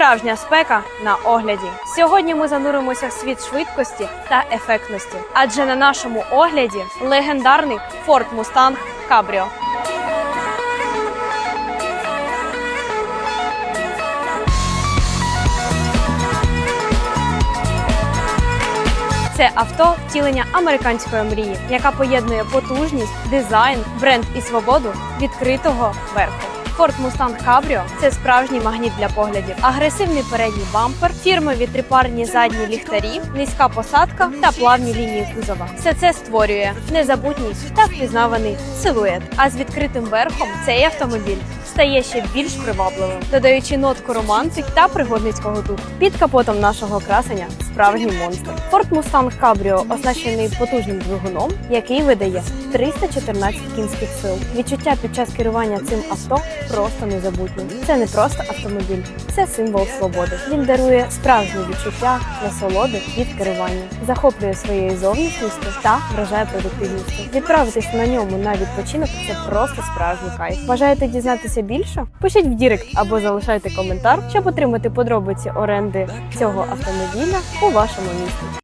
Справжня спека на огляді. Сьогодні ми зануримося в світ швидкості та ефектності, адже на нашому огляді легендарний Ford Mustang Cabrio. Це авто втілення американської мрії, яка поєднує потужність, дизайн, бренд і свободу відкритого верху. Ford Mustang Cabrio – це справжній магніт для поглядів, агресивний передній бампер, фірмові трипарні задні ліхтарі, низька посадка та плавні лінії кузова. Все це створює незабутній та впізнаваний силует. А з відкритим верхом цей автомобіль стає ще більш привабливим, додаючи нотку романтик та пригодницького духу. Під капотом нашого красення справжній монстр. Ford Mustang Cabrio оснащений потужним двигуном, який видає 314 кінських сил. Відчуття під час керування цим авто просто незабутні. Це не просто автомобіль, це символ свободи. Він дарує справжні відчуття, насолоди від керування, захоплює своєю зовнішністю та вражає продуктивністю. Відправитись на ньому на відпочинок це просто справжній кайф. Бажаєте дізнатися більше? Пишіть в Дірект або залишайте коментар, щоб отримати подробиці оренди цього автомобіля у вашому місті.